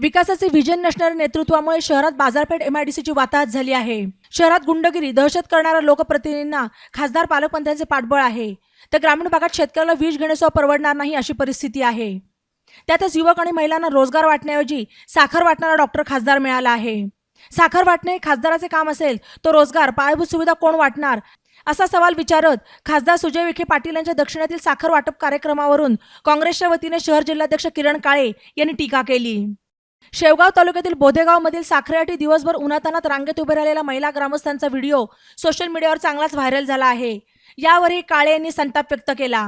विकासाचे व्हिजन नसणाऱ्या नेतृत्वामुळे शहरात बाजारपेठ एमआयडीसीची वाताहत झाली आहे. शहरात गुंडगिरी दहशत करणाऱ्या लोकप्रतिनिधींना खासदार पालकमंत्र्यांचे पाठबळ आहे. तर ग्रामीण भागात शेतकऱ्याला वीज घेण्यासह परवडणार नाही अशी परिस्थिती आहे. त्यातच युवक आणि महिलांना रोजगार वाटण्याऐवजी साखर वाटणारा डॉक्टर खासदार मिळाला आहे. साखर वाटणे हे खासदाराचे काम असेल तो रोजगार पायाभूत सुविधा कोण वाटणार? असा सवाल विचारत खासदार सुजय विखे पाटील यांच्या दक्षिणेतील साखर वाटप कार्यक्रमावरून काँग्रेसच्या वतीने शहर जिल्हाध्यक्ष किरण काळे यांनी टीका केली. शेवगाव तालुक्यातील बोधेगावमधील साखरेआटी दिवसभर उन्हातानात रांगेत उभे राहिलेल्या महिला ग्रामस्थांचा व्हिडिओ सोशल मीडियावर चांगलाच व्हायरल झाला आहे. यावरही काळे यांनी संताप व्यक्त केला.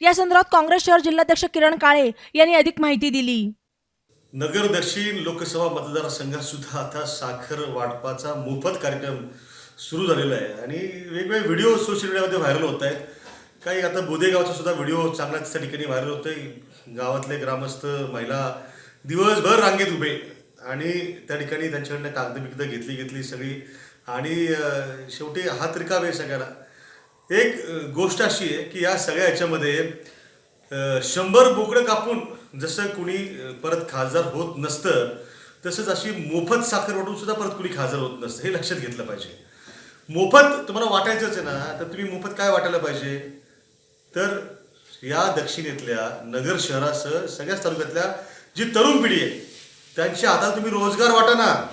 या संदर्भात काँग्रेस शहर जिल्हाध्यक्ष किरण काळे यांनी अधिक माहिती दिली. नगर दक्षिण लोकसभा मतदारसंघात सुद्धा आता साखर वाटपाचा मोफत कार्यक्रम सुरू झालेला आहे. आणि वेगवेगळे व्हिडिओ सोशल मीडियामध्ये व्हायरल होत आहेत. काही आता बोधेगावचा सुद्धा व्हिडिओ चांगलाच त्या ठिकाणी व्हायरल होतोय. गावातले ग्रामस्थ महिला दिवसभर रांगेत उभे. आणि त्या ठिकाणी त्यांच्याकडनं कागद बिगद घेतली घेतली सगळी. आणि शेवटी हात रिकामे आहे सगळ्याला एक गोष्ट अशी आहे की या सगळ्या ह्याच्यामध्ये शंभर बोकडं कापून जसं कुणी परत खासदार होत नसतं तसंच अशी मोफत साखर वाटून सुद्धा परत कुणी खासदार होत नसतं. हे लक्षात घेतलं पाहिजे. मोफत तुम्हाला वाटायचंच आहे ना तर तुम्ही मोफत काय वाटायला पाहिजे? तर या दक्षिणेतल्या नगर शहरासह सगळ्याच तालुक्यातल्या जी तरुण पिढी आहे त्यांच्या हाताला तुम्ही रोजगार वाटा ना.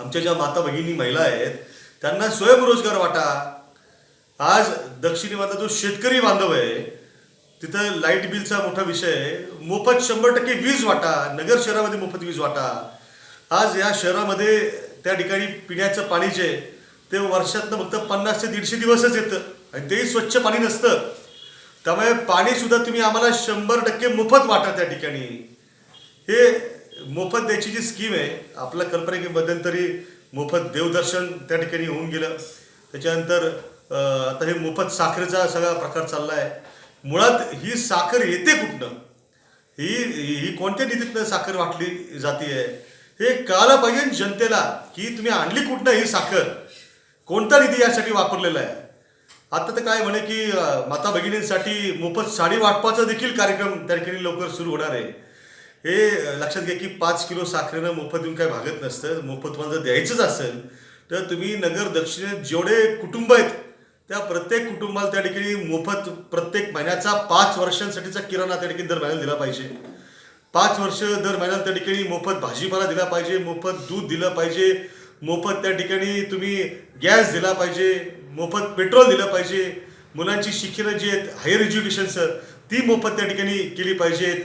आमच्या ज्या माता भगिनी महिला आहेत त्यांना स्वयंरोजगार वाटा. आज दक्षिणेमधला जो शेतकरी बांधव आहे तिथं लाइट बिलचा मोठा विषय आहे. मोफत शंभर टक्के वीज वाटा नगर शहरामध्ये मोफत वीज वाटा. आज या शहरामध्ये त्या ठिकाणी पिण्याचं पाणी जे आहे, ते वर्षातनं फक्त पन्नास ते दीडशे दिवसच येतं. आणि तेही स्वच्छ पाणी नसतं. त्यामुळे पाणीसुद्धा तुम्ही आम्हाला शंभर टक्के मोफत वाटा त्या ठिकाणी. हे मोफत द्यायची जी स्कीम आहे आपल्या कल्पनेबद्दल तरी मोफत देवदर्शन त्या ठिकाणी होऊन गेलं. त्याच्यानंतर आता हे मोफत साखरेचा सगळा प्रकार चालला आहे मुळात ही साखर येते कुठनं? ही ही कोणत्या नीतीतनं साखर वाटली जाते? आहे हे कळायला पाहिजे जनतेला की तुम्ही आणली कुठनं ही साखर? कोणता निधी यासाठी वापरलेला आहे? आता तर काय म्हणे की माता भगिनींसाठी मोफत साडी वाटपाचा देखील कार्यक्रम त्या ठिकाणी लवकर सुरू होणार आहे. हे लक्षात घ्या की पाच किलो साखरेनं मोफत देऊन काय भागत नसतं. मोफत तुम्हाला जर द्यायचंच असेल तर तुम्ही नगर दक्षिणेत जेवढे कुटुंब आहेत त्या प्रत्येक कुटुंबाला त्या ठिकाणी मोफत प्रत्येक महिन्याचा पाच वर्षांसाठीचा किराणा त्या ठिकाणी दर महिन्याला दिला पाहिजे. पाच वर्ष दर महिन्याला त्या ठिकाणी मोफत भाजीपाला दिला पाहिजे मोफत दूध दिलं पाहिजे मोफत त्या ठिकाणी तुम्ही गॅस दिला पाहिजे मोफत पेट्रोल दिलं पाहिजे. मुलांची शिक्षणं जी आहेत हायर एज्युकेशनचं ती मोफत त्या ठिकाणी केली पाहिजेत.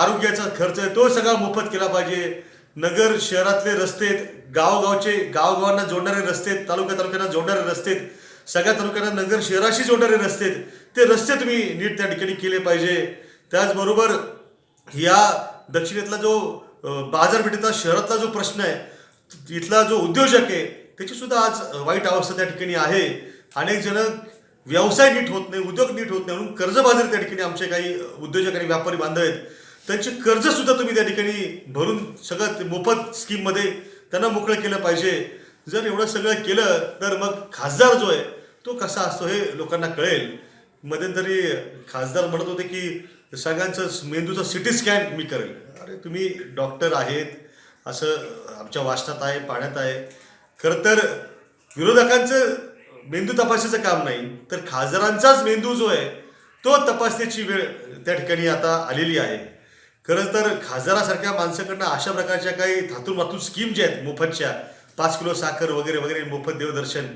आरोग्याचा खर्च आहे तो सगळा मोफत केला पाहिजे. नगर शहरातले रस्ते आहेत, गावगावचे गावगावांना जोडणारे रस्ते आहेत, तालुक्या तालुक्यांना जोडणारे रस्ते आहेत, सगळ्या तालुक्यांना नगर शहराशी जोडणारे रस्ते आहेत, ते रस्ते तुम्ही नीट त्या ठिकाणी केले पाहिजे. त्याचबरोबर या दक्षिणेतला जो बाजारपेठेचा शहरातला जो प्रश्न आहे इथला जो उद्योजक आहे त्याचीसुद्धा आज वाईट अवस्था त्या ठिकाणी आहे. अनेक जण व्यवसाय नीट होत नाही उद्योग नीट होत नाही म्हणून कर्जबाजारी त्या ठिकाणी आमचे काही उद्योजक आणि व्यापारी बांधव आहेत. त्यांचे कर्ज सुद्धा तुम्ही त्या ठिकाणी भरून सगळं ते मोफत स्कीममध्ये त्यांना मोकळं केलं पाहिजे. जर एवढं सगळं केलं तर मग खासदार जो आहे तो कसा असतो हे लोकांना कळेल. मध्यंतरी खासदार म्हणत होते की सगळ्यांचं मेंदूचा सिटी स्कॅन मी करेल. अरे तुम्ही डॉक्टर आहेत असं आमच्या वाचनात आहे पाण्यात आहे. खरं तर विरोधकांचं मेंदू तपासायचं काम नाही तर खासदारांचाच मेंदू जो आहे तो तपासण्याची वेळ त्या ठिकाणी आता आलेली आहे. खरंच तर खासदारासारख्या माणसाकडनं अशा प्रकारच्या काही थातून मातून स्कीम ज्या आहेत मोफतच्या पाच किलो साखर वगैरे वगैरे मोफत देवदर्शन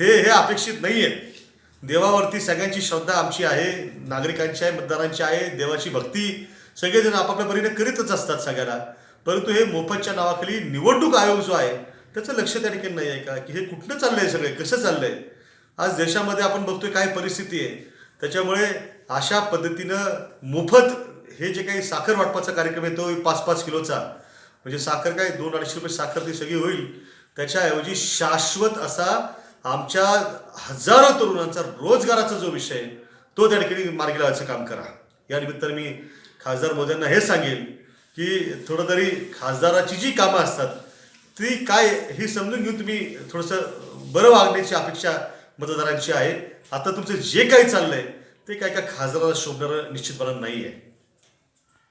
हे हे अपेक्षित नाही आहे देवावरती सगळ्यांची श्रद्धा आमची आहे नागरिकांची आहे मतदारांची आहे देवाची भक्ती सगळेजण आपापल्या परीने करीतच असतात सगळ्याला परंतु हे मोफतच्या नावाखाली निवडणूक आयोग जो आहे त्याचं लक्ष त्या ठिकाणी नाही आहे का? की हे कुठनं आहे सगळे? कसं चाललं आहे आज देशामध्ये आपण बघतोय काय परिस्थिती आहे. त्याच्यामुळे अशा पद्धतीनं मोफत हे जे काही साखर वाटपाचा कार्यक्रम आहे तो पाच पाच किलोचा. म्हणजे साखर काय दोन अडीचशे रुपये साखर ती सगळी होईल. त्याच्याऐवजी शाश्वत असा आमच्या हजारो तरुणांचा रोजगाराचा जो विषय आहे, तो त्या ठिकाणी मार्गी लावायचं काम करा. या निमित्ताने मी खासदार मोद्यांना हे सांगेन की थोडं तरी खासदाराची जी कामं असतात ती काय ही समजून घेऊन तुम्ही थोडंसं बरं वागण्याची अपेक्षा मतदारांची आहे. आता तुमचं जे काही चाललंय ते काय का खासदाराला शोभणारं निश्चितपणे नाही आहे